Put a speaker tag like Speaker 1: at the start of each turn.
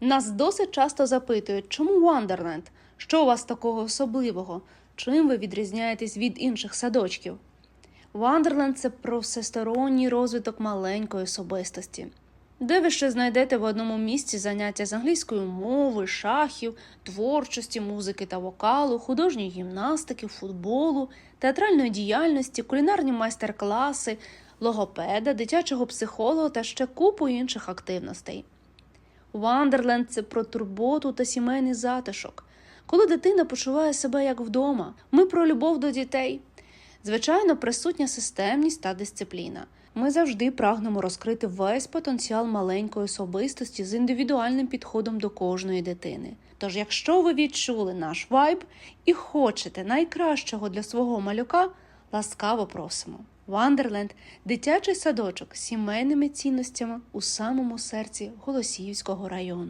Speaker 1: Нас досить часто запитують, чому Вандерленд? Що у вас такого особливого? Чим ви відрізняєтесь від інших садочків? Вандерленд це про всесторонній розвиток маленької особистості, де ви ще знайдете в одному місці заняття з англійської мови, шахів, творчості, музики та вокалу, художньої гімнастики, футболу, театральної діяльності, кулінарні майстер-класи, логопеда, дитячого психолога та ще купу інших активностей. Вандерленд це про турботу та сімейний затишок, коли дитина почуває себе як вдома. Ми про любов до дітей. Звичайно, присутня системність та дисципліна. Ми завжди прагнемо розкрити весь потенціал маленької особистості з індивідуальним підходом до кожної дитини. Тож, якщо ви відчули наш вайб і хочете найкращого для свого малюка, ласкаво просимо. Вандерленд дитячий садочок з сімейними цінностями у самому серці Голосіївського району.